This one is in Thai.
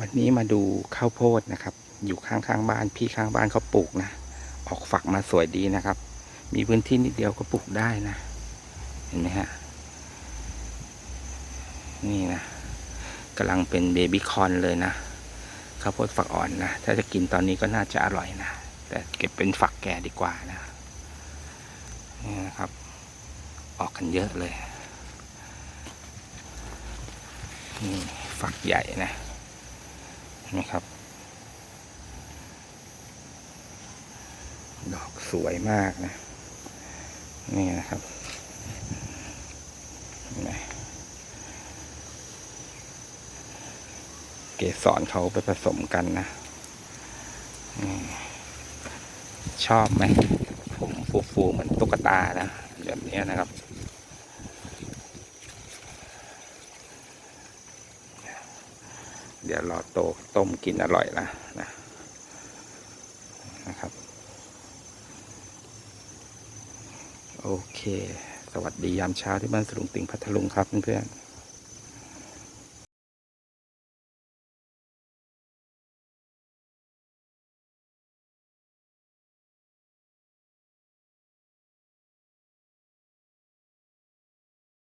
วันนี้มาดูข้าวโพดนะครับ อยู่ข้างๆบ้านพี่ข้างบ้านเขาปลูกนะ ออกฝักมาสวยดีนะครับ มีพื้นที่นิดเดียวก็ปลูกได้นะ เห็นไหมฮะ นี่นะกำลังเป็นเบบี้คอนเลยนะข้าวโพดฝักอ่อนนะ ถ้าจะกินตอนนี้ก็น่าจะอร่อยนะ แต่เก็บเป็นฝักแก่ดีกว่านะ นี่นะครับ ออกกันเยอะเลย นี่ฝักใหญ่นะ นะครับ ดอกสวยมากนะ นี่นะครับเห็นไหมเกสรเขาไปผสมกันนะชอบไหมผมฟูๆเหมือนตุ๊กตานะแบบนี้นะครับ เดี๋ยวรอโตต้มกินอร่อยละนะนะครับ โอเค สวัสดียามเช้าที่บ้านสลุงติงพัทลุงครับเพื่อนๆ